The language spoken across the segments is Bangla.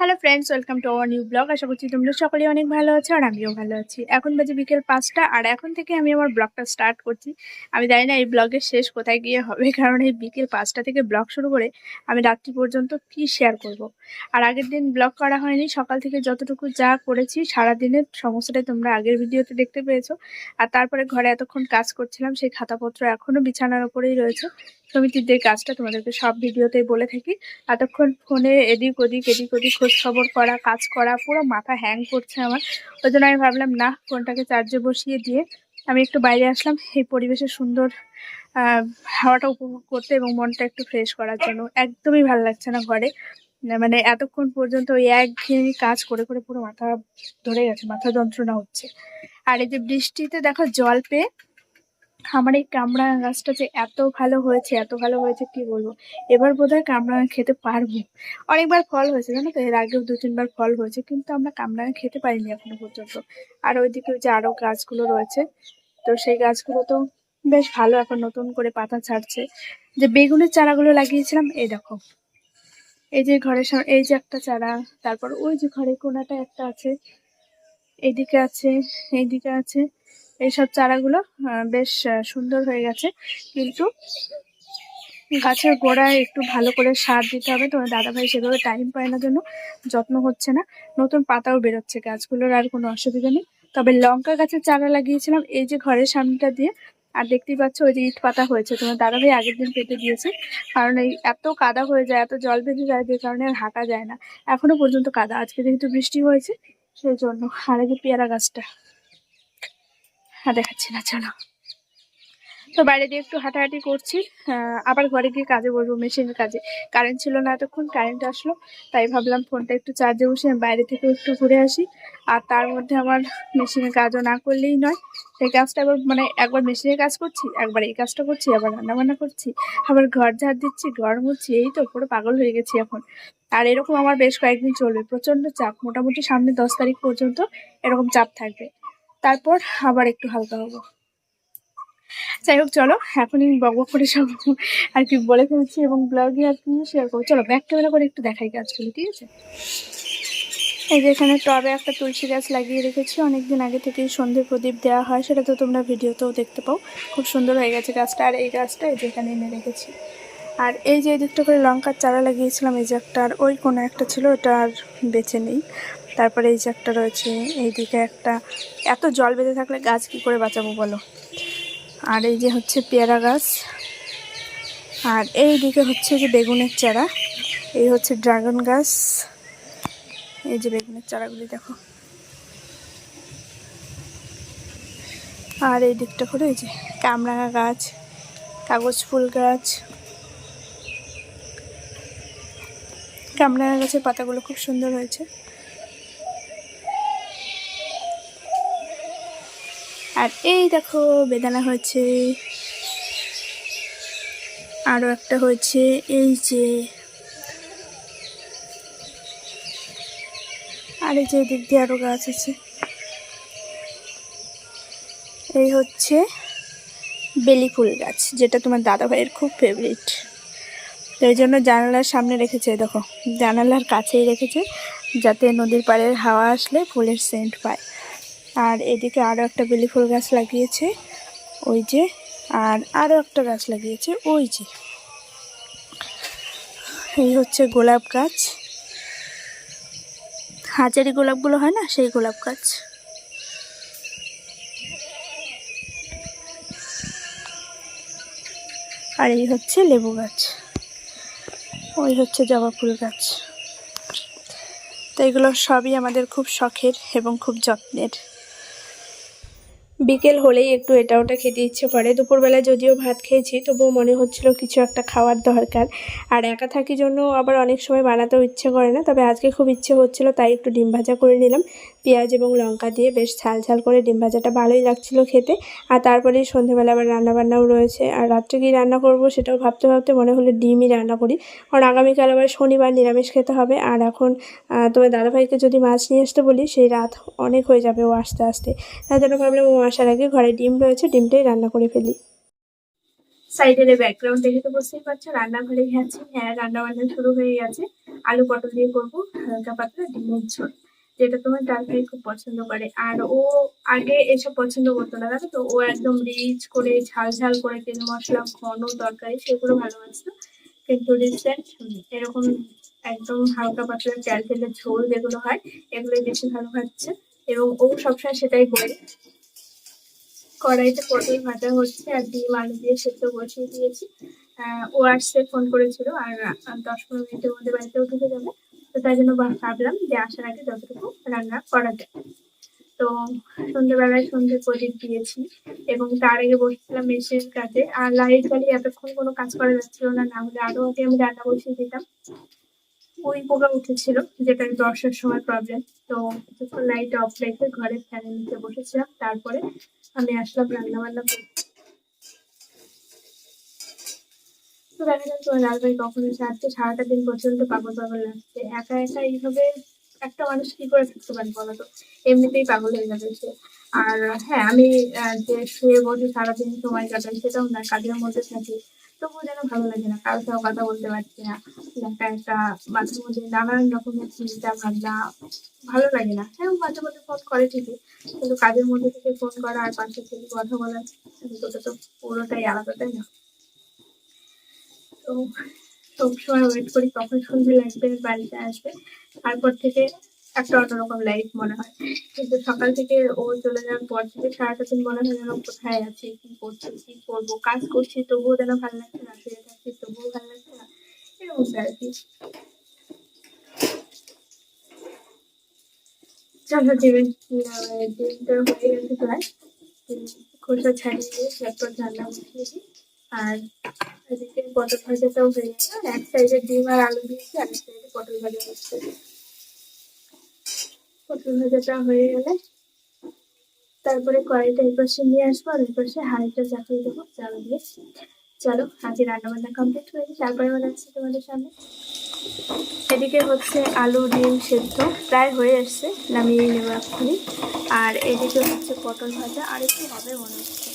Hello friends welcome to our new blog আশা করছি তোমরা সকলেই অনেক ভালো আছো আর আমিও ভালো আছি। এখন বাজে বিকেল পাঁচটা আর এখন থেকে আমি আমার ব্লগটা স্টার্ট করছি। আমি জানি না এই ব্লগের শেষ কোথায় গিয়ে হবে, কারণ এই বিকেল পাঁচটা থেকে ব্লগ শুরু করে আমি রাত্রি পর্যন্ত কি শেয়ার করব। আর আগের দিন ব্লগ করা হয়নি, সকাল থেকে যতটুকু যা করেছি সারা দিনের সমস্যাটাই তোমরা আগের ভিডিওতে দেখতে পেয়েছ। আর তারপরে ঘরে এতক্ষণ কাজ করছিলাম, সেই খাতাপত্র এখনও বিছানার ওপরেই রয়েছে। সমিতিদের কাজটা তোমাদেরকে সব ভিডিওতেই বলে থাকি, এতক্ষণ ফোনে এদিক ওদিক এদিক ওদিক খোঁজ খবর করা, কাজ করা, পুরো মাথা হ্যাং করছে আমার। ওই জন্য আমি ভাবলাম না ফোনটাকে চার্জে বসিয়ে দিয়ে আমি একটু বাইরে আসলাম এই পরিবেশের সুন্দর হাওয়াটা উপভোগ করতে এবং মনটা একটু ফ্রেশ করার জন্য। একদমই ভালো লাগছে না ঘরে। মানে এতক্ষণ পর্যন্ত ওই একঘেয়েমি কাজ করে করে পুরো মাথা ধরে গেছে, মাথা যন্ত্রণা হচ্ছে। আর এই যে বৃষ্টিতে দেখো জল পেয়ে আমার এই কামড়া গাছটা যে এত ভালো হয়েছে, এত ভালো হয়েছে, কি বলব? এবার বোধহয় কামরাঙা খেতে পারব। অনেকবার ফল হয়েছে, জানো তো? এর আগেও দু তিনবার ফল হয়েছে, কিন্তু আমরা কামরাঙা খেতে পারিনি এখনও পর্যন্ত। আর ওইদিকে ওই যে আরও গাছগুলো রয়েছে, তো সেই গাছগুলো তো বেশ ভালো এখন নতুন করে পাতা ছাড়ছে। যে বেগুনের চারাগুলো লাগিয়েছিলাম, এই দেখো। এই যে ঘরের সামনে, এই যে একটা চারা, তারপর ওই যে ঘরের কোনাটা একটা আছে এইদিকে আছে এইদিকে আছে। এইসব চারাগুলো বেশ সুন্দর হয়ে গেছে। কিন্তু গাছের গোড়ায় একটু ভালো করে সার দিতে হবে। তোমার দাদাভাই সেভাবে টাইম পায় না জন্য যত্ন হচ্ছে না। নতুন পাতাও বেরোচ্ছে, গাছগুলোর আর কোনো অসুবিধা নেই। তবে লঙ্কা গাছের চারা লাগিয়েছিলাম, এই যে ঘরের সামনেটা দিয়ে, আর দেখতেই পাচ্ছ ওই যে ইট পাতা হয়েছে। তোমার দাদাভাই আগের দিন পেতে দিয়েছে, কারণ এই এত কাদা হয়ে যায়, এত জল বেঁধে যায়, যে কারণে আর হাঁটা যায় না। এখনও পর্যন্ত কাদা, আজকে যেহেতু বৃষ্টি হয়েছে, সেই জন্য। আর এই পেয়ারা গাছটা। আর দেখাচ্ছি না, চলো। তো বাইরে দিয়ে একটু হাঁটাহাঁটি করছি আবার ঘরে গিয়ে কাজে বলব মেশিনের কাজে। কারেন্ট ছিল না এতক্ষণ কারেন্ট আসলো, তাই ভাবলাম ফোনটা একটু চার্জে বসে আমি বাইরে থেকে একটু ঘুরে আসি। আর তার মধ্যে আমার মেশিনের কাজও না করলেই নয়। সেই কাজটা আবার মানে একবার মেশিনের কাজ করছি, একবার এই কাজটা করছি, আবার রান্না বান্না করছি, আবার ঘর ঝাড় দিচ্ছি, ঘর মুছছি, এই তো পুরো পাগল হয়ে গেছি এখন। আর এরকম আমার বেশ কয়েকদিন চলবে প্রচণ্ড চাপ, মোটামুটি সামনে দশ তারিখ পর্যন্ত এরকম চাপ থাকবে। তারপর আবার একটু হালকা হব। যাই হোক, চলো, এখনই বকবক করে সব আর কি বলে ফেলছি এবং ব্লগে আর কি শেয়ার করব। চলো ব্যাক ক্যামেরা করে একটু দেখাই গাছগুলো ঠিক আছে? এই যে এখানে টবে একটা তুলসী গাছ লাগিয়ে রেখেছি। অনেকদিন আগে থেকেই সন্ধে প্রদীপ দেওয়া হয়, সেটা তো তোমরা ভিডিওতেও দেখতে পাও। খুব সুন্দর হয়ে গেছে গাছটা। আর এই গাছটা এই যে এখানে এনে রেখেছি। আর এই যে এদিকটা করে লঙ্কার চারা লাগিয়েছিলাম, এই যে একটা, আর ওই কোনো একটা ছিল, ওটা আর বেছে নেই। তারপরে এই যে একটা রয়েছে, এইদিকে একটা। এত জল বেঁধে থাকলে গাছ কি করে বাঁচাবো বলো? আর এই যে হচ্ছে পেয়ারা গাছ। আর এই দিকে হচ্ছে যে বেগুনের চারা। এই হচ্ছে ড্রাগন গাছ। এই যে বেগুনের চারাগুলি দেখো। আর এই দিকটা করে এই যে কামরাঙা গাছ, কাগজ ফুল গাছ। কামরাঙা গাছের পাতাগুলো খুব সুন্দর হয়েছে। আর এই দেখো, বেদানা হয়েছে। আরও একটা হয়েছে, এই যে। আর এই যে দিক দিয়ে আরও গাছ আছে। এই হচ্ছে বেলি ফুল গাছ, যেটা তোমার দাদা ভাইয়ের খুব ফেভারিট তো এই জন্য জানালার সামনে রেখেছে, দেখো। জানালার কাছেই রেখেছে, যাতে নদীর পাড়ের হাওয়া আসলে ফুলের সেন্ট পায়। আর এদিকে আরও একটা বেলি ফুল গাছ লাগিয়েছে, ওই যে, আর আরও একটা গাছ লাগিয়েছে, ওই যে। এই হচ্ছে গোলাপ গাছ। হাজারি গোলাপগুলো হয় না, সেই গোলাপ গাছ। আর এই হচ্ছে লেবু গাছ। ওই হচ্ছে জবা ফুল গাছ। তো এগুলো সবই আমাদের খুব শখের এবং খুব যত্নের। বিকেল হলেই একটু এটা ওটা খেতে ইচ্ছে করে। দুপুরবেলা যদিও ভাত খেয়েছি, তবুও মনে হচ্ছিল কিছু একটা খাওয়ার দরকার। আর একা থাকি জন্য আবার অনেক সময় বানাতেও ইচ্ছে করে না, তবে আজকে খুব ইচ্ছে হচ্ছিল, তাই একটু ডিম ভাজা করে নিলাম। পেঁয়াজ এবং লঙ্কা দিয়ে বেশ ঝাল ঝাল করে ডিম ভাজাটা ভালোই লাগছিল খেতে। আর তারপরে সন্ধ্যেবেলা আবার রান্নাবান্নাও রয়েছে। আর রাত্রে কী রান্না করব সেটাও ভাবতে ভাবতে মনে হলো ডিমই রান্না করি। কারণ আগামীকাল আবার শনিবার নিরামিষ খেতে হবে। আর এখন তোমার দাদাভাইকে যদি মাছ নিয়ে আসতে বলি সেই রাত অনেক হয়ে যাবে ও আসতে আসতে। তাই জন্য ভাবলাম ও আসার আগে ঘরে ডিম রয়েছে, ডিমটাই রান্না করে ফেলি। সাইডের ব্যাকগ্রাউন্ড দেখে তো বুঝতেই পারছ, রান্নাঘরে গেছি। হ্যাঁ রান্না বান্না শুরু হয়ে গেছে। আলু পটল দিয়ে করব হালকা পাতলা ডিমের ঝোল। যেটা তোমার ভাই খুব পছন্দ করে। আর ও আগে এসব পছন্দ করতো না, জানো তো? ও একদম রিচ করে, ঝাল ঝাল করে তেল, মশলা, ঘন তরকারি, সেগুলো ভালোবাসতো। কিন্তু রিসেন্ট এরকম একদম হালকা পাতলা তেল তেলের ঝোল যেগুলো হয়, এগুলোই বেশি ভালো খাচ্ছে এবং ও সবসময় সেটাই বলে কড়াইতে পটল ভাজা হচ্ছে আর ডিম আলু দিয়ে সেদ্ধ বসিয়ে দিয়েছি। ও আসছে ফোন করেছিল আর দশ পনেরো মিনিটের মধ্যে বাড়িতেও ঢুকে যাবে। তো তাই জন্য ভাবলাম যে আসার আগে যতটুকু রান্না করা যায়। তো সন্ধ্যেবেলায় সন্ধ্যে প্রদীপ দিয়েছি এবং তার আগে বসেছিলাম মেশিনের কাছে আর লাইট জ্বালিয়ে এতক্ষণ কোনো কাজ করা যাচ্ছিল না না হলে আরও আগে আমি রান্না বসিয়ে দিতাম। ওই পোকা উঠেছিল, যেটা দশটার সময় প্রবলেম তো লাইট অফ রেখে ঘরে ফ্যানের নিচে বসেছিলাম। তারপরে আমি আসলাম রান্না বান্না করতে। তো দেখা যাক তোমার লাল ভাই কখন এসে সারাটা দিন পর্যন্ত পাগল পাগল লাগছে একা একা এইভাবে একটা মানুষ কি করে থাকতে পারে বলো তো এমনিতেই পাগল হয়ে যাবে সে। আর হ্যাঁ আমি যে শুয়ে বসে সারাদিন সময় কাটাই সেটাও না, কাজের মধ্যে থাকি। তবুও যেন ভালো লাগে না কারোর সাথে কথা বলতে পারছি না। একটা একটা মাঝে মধ্যে নানান রকমের চিন্তা ভাবনা, ভালো লাগে না। হ্যাঁ মাঝে মধ্যে ফোন করে ঠিকই, কিন্তু কাজের মধ্যে থেকে ফোন করা আর পাশে থেকে কথা বলা দুটো তো পুরোটাই আলাদা, তাই না? তো সবসময় ওয়েট করি কখন সন্ধে লাগবে, বাড়িতে আসবে। তারপর থেকে একটা অন্যরকম লাইফ মনে হয়। কিন্তু সকাল থেকে ও চলে যাওয়ার পর থেকে সারাটা দিন মনে হয় যেন কোথায় আছে, কি করছি, কি করব, কাজ করছি, তবুও যেন ভালো লাগছে না, শুয়ে থাকছি, তবুও ভালো লাগছে না, এরকম আর কি। চলো হয়ে গেছে প্রায়। খোসা ছাড়িয়ে, তারপর দিই। আর এদিকে পটল ভাজাটাও হয়ে গেছে। এক সাইডে ডিম আর আলু দিয়েছি, আর এক সাইডে পটল ভাজা হচ্ছে। পটল ভাজাটা হয়ে গেলে তারপরে কড়াইটা এই পাশে নিয়ে আসব, আর ওই পাশে হাঁড়িটা চাপিয়ে দেবো, চাল দিয়ে। চলো আজকে রান্না বান্না কমপ্লিট হয়ে গেছে। তারপরে আবার আসছি তোমাদের সামনে। এদিকে হচ্ছে আলু ডিম সেদ্ধ, প্রায় হয়ে এসছে নামিয়ে নেব এক্ষুনি। আর এদিকে হচ্ছে পটল ভাজা, আর একটু হবে মনে হচ্ছে।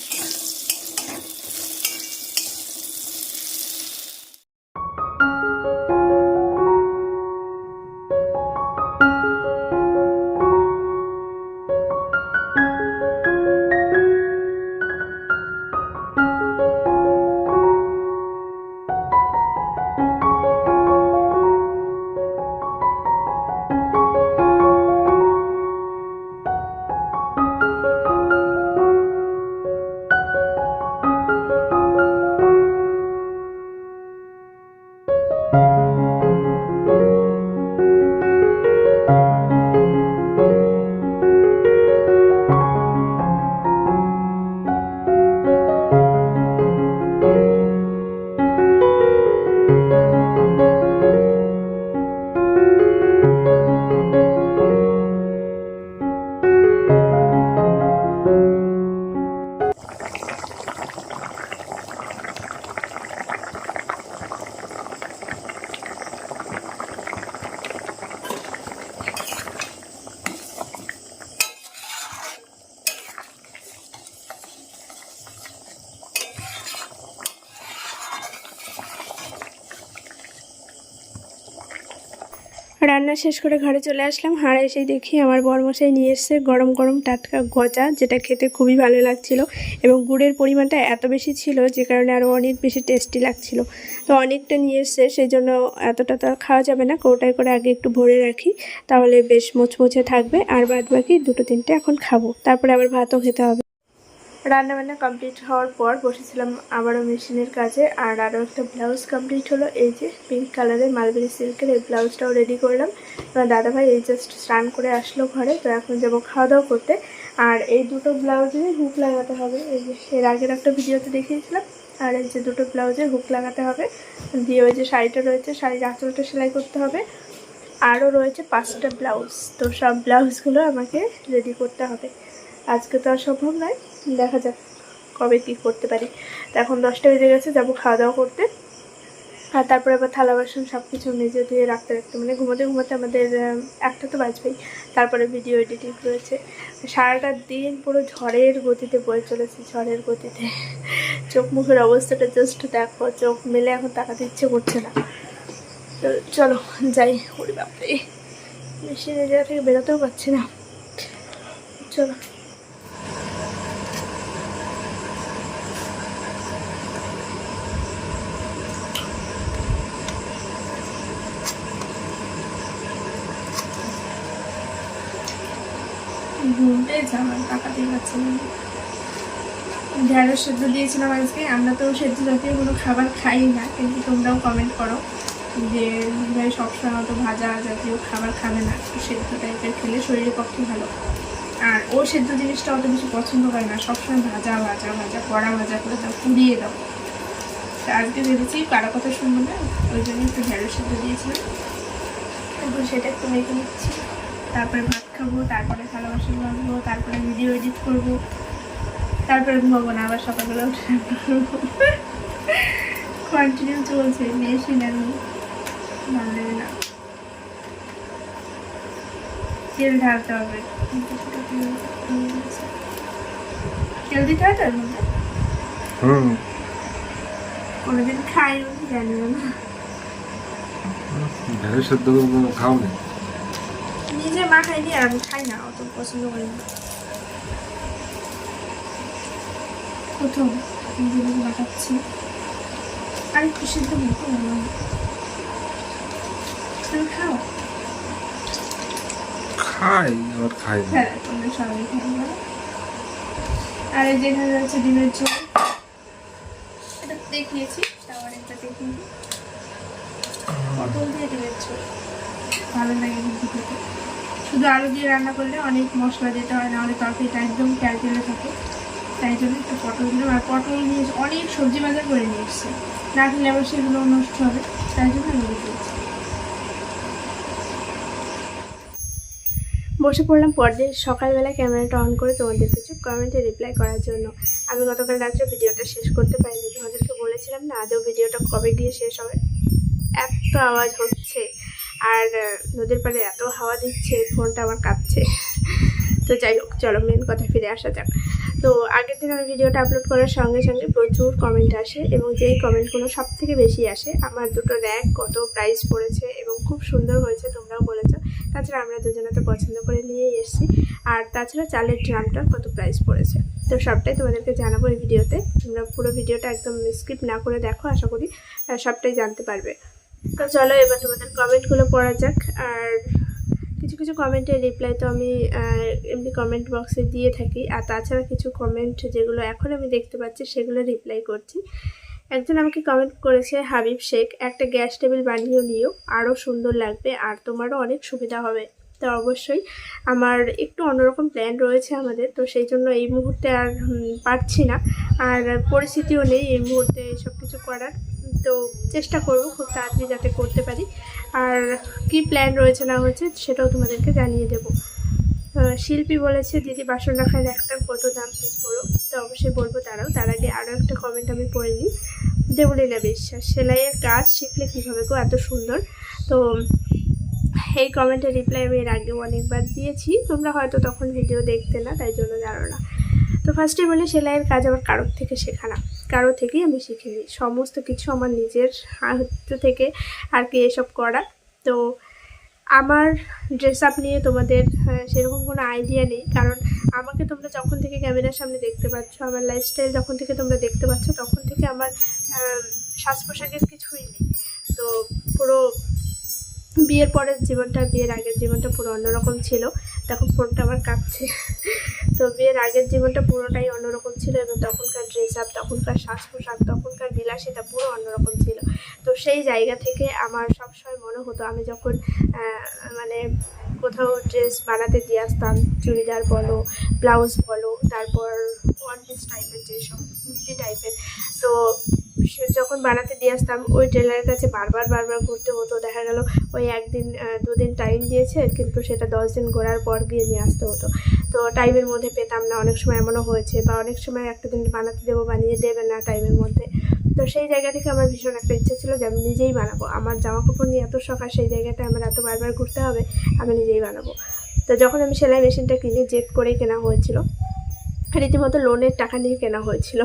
শেষ করে ঘরে চলে আসলাম। হাড়ে এসে দেখি আমার বরমশাই নিয়ে এসছে গরম গরম টাটকা গজা, যেটা খেতে খুবই ভালো লাগছিল এবং গুড়ের পরিমাণটা এত বেশি ছিল যে কারণে আরও অনেক বেশি টেস্টি লাগছিল। তো অনেকটা নিয়ে এসছে সেই জন্য এতটা তো খাওয়া যাবে না। কৌটায় করে আগে একটু ভরে রাখি, তাহলে বেশ মুচমুচে থাকবে। আর বাদ বাকি দুটো তিনটে এখন খাব। তারপরে আবার ভাতও খেতে হবে। রান্না বান্না কমপ্লিট হওয়ার পর বসেছিলাম আবারও মেশিনের কাজে আর আরও একটা ব্লাউজ কমপ্লিট হলো। এই যে পিঙ্ক কালারের মালবেরি সিল্কের এই ব্লাউজটাও রেডি করলাম। আমার দাদাভাই এই জাস্ট স্নান করে আসলো ঘরে, তো এখন যাব খাওয়া দাওয়া করতে। আর এই দুটো ব্লাউজে হুক লাগাতে হবে। এই যে এর আগের একটা ভিডিওতে দেখিয়েছিলাম, আর এই যে দুটো ব্লাউজে হুক লাগাতে হবে। দিয়ে ওই যে শাড়িটা রয়েছে, শাড়ির আঁচলটা সেলাই করতে হবে। আরও রয়েছে পাঁচটা ব্লাউজ তো সব ব্লাউজগুলো আমাকে রেডি করতে হবে। আজকে তো আর সম্ভব নয়। দেখা যাক কবে কী করতে পারি। তো এখন দশটা বেজে গেছে, যাব খাওয়া দাওয়া করতে। আর তারপরে আবার থালা, বাসন সব কিছু মেজে ধুয়ে রাখতে রাখতে মানে ঘুমোতে ঘুমোতে আমাদের একটা তো বাজবেই। তারপরে ভিডিও এডিটিং রয়েছে। সারাটা দিন পুরো ঝড়ের গতিতে বয়ে চলেছে, ঝড়ের গতিতে। চোখ মুখের অবস্থাটা জাস্ট দেখো, চোখ মেলে এখন তাকাতে ইচ্ছে করছে না। তো চলো, যাই, ওরে বাপরে। মেশিনের জায়গা থেকে বেরোতেও পারছি না। চলো। ঘুম পেয়েছে আমার তাকাতেই পারছি না ঢেঁড়স সেদ্ধ দিয়েছিলাম আজকে, আমরা তো সেদ্ধ জাতীয় কোনো খাবার খাই না, কিন্তু তোমরাও কমেন্ট করো যে, ভাই সবসময় অত ভাজা জাতীয় খাবার খাবে না সেদ্ধ টাইপের খেলে শরীরের পক্ষে ভালো। আর ও সেদ্ধ জিনিসটা অত বেশি পছন্দ করে না, সবসময় ভাজা ভাজা ভাজা, কড়া ভাজা করে দাও পুড়িয়ে দাও। তা আজকে ভেবেছি কারও কথা শুনব না ওই জন্য একটু ঢেঁড়স সেদ্ধ দিয়েছিলাম। সেটা একটু মেখে নিচ্ছি। তারপরে ভাত খাব তারপরে থালা বাসন মাজবো তারপরে ভিডিও এডিট করব তারপরে ঘুমাবো না আবার সকালবেলা উঠে রান্না করব। কন্টিনিউ চলছে মেশিন আমি ভালো লাগে না। তেল ঢালতে হবে। তেল দিতে হয় তো এর মধ্যে কোনোদিন খাই জানি না। খাও নি নিজে মা খাইনি আর আমি খাই না অত পছন্দ করি না প্রথম নিজেদের মাখাচ্ছি আর একটু সিদ্ধ মুখো তুমি খাও খাই আবার খাই না হ্যাঁ তোমরা সবাই খাই। আর এই যেখানে রয়েছে ডিমের ঝোল এটা দেখিয়েছি তাও আরেকটা দেখিয়ে। পটল দিয়ে ডিমের ঝোল ভালো লাগে কিন্তু খেতে শুধু আলু দিয়ে রান্না করলে অনেক মশলা দিতে হয় নাহলে তরকারিটা একদম ক্যালকেলে থাকে। তাই জন্য একটু পটল দিলাম। আর পটল নিয়ে অনেক সবজি বাজার করে নিয়ে এসছে। না খেলে আবার সেগুলো নষ্ট হবে। তাই জন্য আমি বসে পড়লাম পরদিন সকালবেলা ক্যামেরাটা অন করে তোমাদের কিছু কমেন্টে রিপ্লাই করার জন্য। আমি গতকাল রাত্রে ভিডিওটা শেষ করতে পারিনি। তোমাদেরকে বলেছিলাম না, আদৌ ভিডিওটা কবে দিয়ে শেষ হবে? এত আওয়াজ হচ্ছে। আর নদীর পাড়ে এত হাওয়া দিচ্ছে, ফোনটা আমার কাঁপছে। তো যাই হোক, চলো মেন কথা ফিরে আসা যাক। তো আগের দিন আমি ভিডিওটা আপলোড করার সঙ্গে সঙ্গে প্রচুর কমেন্ট আসে এবং যেই কমেন্টগুলো সব থেকে বেশি আসে, আমার দুটো র্যাক কত প্রাইস পড়েছে এবং খুব সুন্দর হয়েছে, তোমরাও বলেছ। তাছাড়া আমরা দুজনে তো পছন্দ করে নিয়েই এসেছি। আর তাছাড়া চালের ড্রামটা কত প্রাইস পড়েছে। তো সবটাই তোমাদেরকে জানাব এই ভিডিওতে তোমরা পুরো ভিডিওটা একদম স্কিপ না করে দেখো, আশা করি সবটাই জানতে পারবে। তো চলো এবার তোমাদের কমেন্টগুলো পড়া যাক। আর কিছু কিছু কমেন্টের রিপ্লাই তো আমি এমনি কমেন্ট বক্সে দিয়ে থাকি। আর তাছাড়া কিছু কমেন্ট যেগুলো এখন আমি দেখতে পাচ্ছি, সেগুলো রিপ্লাই করছি। একজন আমাকে কমেন্ট করেছে, হাবিব শেখ, একটা গ্যাস টেবিল বানিয়ে নিও আরও সুন্দর লাগবে, আর তোমারও অনেক সুবিধা হবে। তো অবশ্যই আমার একটু অন্যরকম প্ল্যান রয়েছে আমাদের, তো সেই জন্য এই মুহূর্তে আর পারছি না। আর পরিস্থিতিও নেই এই মুহূর্তে সব কিছু করার। তো চেষ্টা করব খুব তাড়াতাড়ি যাতে করতে পারি। আর কি প্ল্যান রয়েছে না হয়েছে সেটাও তোমাদেরকে জানিয়ে দেবো। শিল্পী বলেছে, দিদি বাসন রাখার একটা কত দাম প্লিজ বলো তো অবশ্যই বলব তারাও। তার আগে আরও একটা কমেন্ট আমি পড়ে নিই। দেবলীলা বিশ্বাস, সেলাইয়ের কাজ শিখলে কীভাবে গো? এত সুন্দর। তো এই কমেন্টের রিপ্লাই আমি এর আগেও অনেকবার দিয়েছি। তোমরা হয়তো তখন ভিডিও দেখতে না, তাই জন্য জানো না। তো ফার্স্টে বলি, সেলাইয়ের কাজ আমার কারোর থেকে শেখা না। কারও থেকেই আমি শিখিনি। সমস্ত কিছু আমার নিজের হাত থেকে আর কি এসব করা। তো আমার ড্রেস আপ নিয়ে তোমাদের সেরকম কোনো আইডিয়া নেই। কারণ আমাকে তোমরা যখন থেকে ক্যামেরার সামনে দেখতে পাচ্ছ, আমার লাইফস্টাইল যখন থেকে তোমরা দেখতে পাচ্ছ, তখন থেকে আমার সাজ পোশাকের কিছুই নেই। তো পুরো বিয়ের পরের জীবনটা, বিয়ের আগের জীবনটা পুরো অন্যরকম ছিল। তখন ফোনটা আমার কাঁপছে। তো বিয়ের আগের জীবনটা পুরোটাই অন্যরকম ছিল এবং তখনকার ড্রেস আপ তখনকার শ্বাস পোশাক তখনকার বিলাসিতা পুরো অন্যরকম ছিল। তো সেই জায়গা থেকে আমার সবসময় মনে হতো আমি যখন মানে কোথাও ড্রেস বানাতে দিয়ে আসতাম, চুড়িদার বলো ব্লাউজ বলো, তারপর ওয়ান পিস টাইপের যেসব কুর্তি টাইপের তো যখন বানাতে দিয়ে আসতাম, ওই টেলারের কাছে বারবার বারবার ঘুরতে হতো। দেখা গেল ওই একদিন দুদিন টাইম দিয়েছে, কিন্তু সেটা দশ দিন ঘোরার পর গিয়ে নিয়ে আসতে হতো। তো টাইমের মধ্যে পেতাম না, অনেক সময় এমনও হয়েছে, বা অনেক সময় একটা দিন বানাতে দেবো, বানিয়ে দেবে না টাইমের মধ্যে। তো সেই জায়গা থেকে আমার ভীষণ একটা ইচ্ছে ছিল যে আমি নিজেই বানাবো। আমার জামা কাপড় নিয়ে এত শখ, আর সেই জায়গাটা আমার এত বারবার ঘুরতে হবে, আমি নিজেই বানাবো। তো যখন আমি সেলাই মেশিনটা কিনে, জেদ করেই কেনা হয়েছিল রীতিমতো লোনের টাকা নিয়ে কেনা হয়েছিল।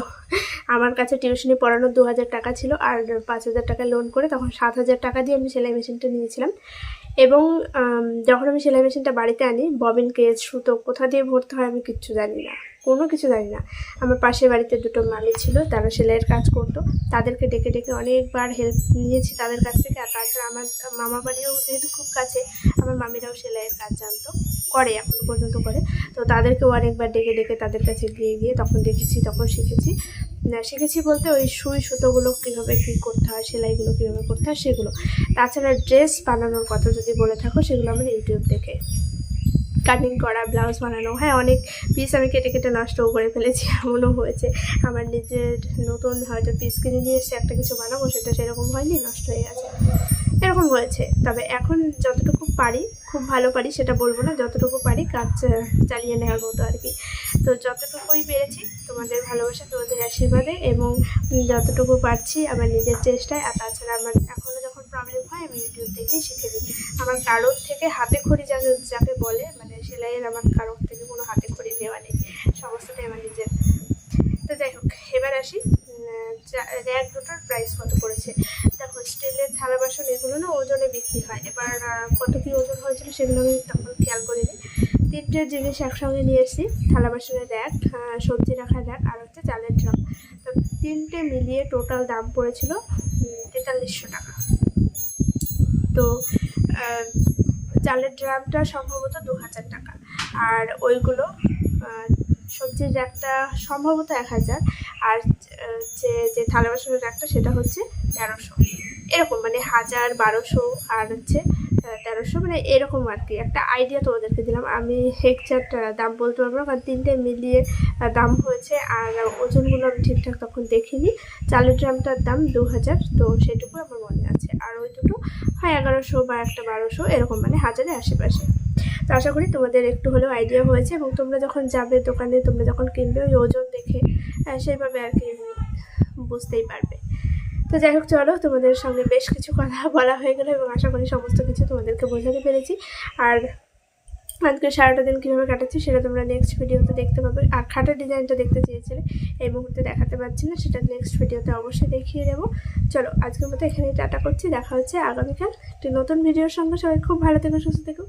আমার কাছে টিউশনি পড়ানোর দু হাজার টাকা ছিল আর পাঁচ হাজার টাকা লোন করে তখন সাত হাজার টাকা দিয়ে আমি সেলাই মেশিনটা নিয়েছিলাম। এবং যখন আমি সেলাই মেশিনটা বাড়িতে আনি, ববিন কেজ সুতো কোথা দিয়ে ভরতে হয় আমি কিচ্ছু জানি না। কোনো কিছু জানি না। আমার পাশের বাড়িতে দুটো মামি ছিল, তারা সেলাইয়ের কাজ করতো। তাদেরকে ডেকে ডেকে অনেকবার হেল্প নিয়েছি তাদের কাছ থেকে। আর তাছাড়া আমার মামা বাড়িও যেহেতু খুব কাছে, আমার মামিরাও সেলাইয়ের কাজ জানতো, করে এখনও পর্যন্ত করে। তো তাদেরকেও অনেকবার ডেকে ডেকে তাদের কাছে গিয়ে গিয়ে তখন দেখেছি, তখন শিখেছি। শিখেছি বলতে ওই সুই সুতোগুলো কীভাবে কী করতে হয়, সেলাইগুলো কীভাবে করতে হয়, সেগুলো। তাছাড়া ড্রেস বানানোর কথা যদি বলে থাকো, সেগুলো আমার ইউটিউব দেখে। কাটিং করা ব্লাউজ বানানো হ্যাঁ অনেক পিস আমি কেটে কেটে নষ্টও করে ফেলেছি, এমনও হয়েছে। আমার নিজের নতুন হয়তো পিস কিনে নিয়ে এসে একটা কিছু বানাবো, সেটা সেরকম হয়নি, নষ্ট হয়ে গেছে। এরকম হয়েছে। তবে এখন যতটুকু পারি, খুব ভালো পারি, সেটা বলব না, যতটুকু পারি কাজ চালিয়ে নেওয়ার মতো আর কি। তো যতটুকুই পেরেছি, তোমাদের ভালোবাসা, তোমাদের আশীর্বাদে, এবং যতটুকু পারছি আমার নিজের চেষ্টায়, আর তাছাড়া আমার এখনও যখন প্রবলেম হয়, আমি ইউটিউব দেখেই শিখে নিই আমার কারোর থেকে হাতে খড়ি যাকে যাকে বলে সেলাইয়ের আমার কারোর থেকে কোনো হাতে খড়ি নেওয়া নেই সমস্তটাই আমার নিজের। তো যাই হোক, এবার আসি র্যাক দুটোর প্রাইস কত পড়েছে? দেখো স্টিলের থালা বাসন এগুলো না ওজনে বিক্রি হয়। এবার কত কী ওজন হয়েছিল সেগুলো আমি তখন খেয়াল করিনি। তিনটে জিনিস একসঙ্গে নিয়ে এসেছি, থালা বাসনের র্যাক সবজি রাখার র্যাক আর হচ্ছে চালের ড্রাম তো তিনটে মিলিয়ে টোটাল দাম পড়েছিল তেতাল্লিশশো টাকা। তো চালের ড্রামটা সম্ভবত দু হাজার টাকা। আর ওইগুলো সবজির র্যাকটা সম্ভবত এক হাজার। আর যে যে থালা বাসনের র্যাকটা সেটা হচ্ছে তেরোশো। এরকম মানে হাজার, বারোশো আর হচ্ছে তেরোশো মানে এরকম আর কি। একটা আইডিয়া তোমাদেরকে দিলাম। আমি এক্সাক্ট দাম বলতে পারব না কারণ তিনটে মিলিয়ে দাম হয়েছে। আর ওজনগুলো আমি ঠিকঠাক তখন দেখিনি। চালের ড্রামটার দাম দু হাজার তো সেটুকু আমার মনে হয় এগারোশো বা একটা বারোশো, এরকম মানে হাজারের আশেপাশে। তো আশা করি তোমাদের একটু হলেও আইডিয়া হয়েছে এবং তোমরা যখন যাবে দোকানে, তোমরা যখন কিনবে, ওই ওজন দেখে সেইভাবে আর কি বুঝতেই পারবে। তো যাই হোক, চলো, তোমাদের সঙ্গে বেশ কিছু কথা বলা হয়ে গেলো এবং আশা করি সমস্ত কিছু তোমাদেরকে বোঝাতে পেরেছি। আর আজকে সারাটা দিন কীভাবে কাটাচ্ছি সেটা তোমরা নেক্সট ভিডিওতে দেখতে পাবে। আর খাটের ডিজাইনটা দেখতে চেয়েছিলে, এই মুহূর্তে দেখাতে পারছি না, সেটা নেক্সট ভিডিওতে অবশ্যই দেখিয়ে দেবো। চলো, আজকের মতো এখানেই টাটা করছি, দেখা হচ্ছে আগামীকাল। একটি নতুন ভিডিওর সঙ্গে সবাই খুব ভালো থেকো, সুস্থ থেকো।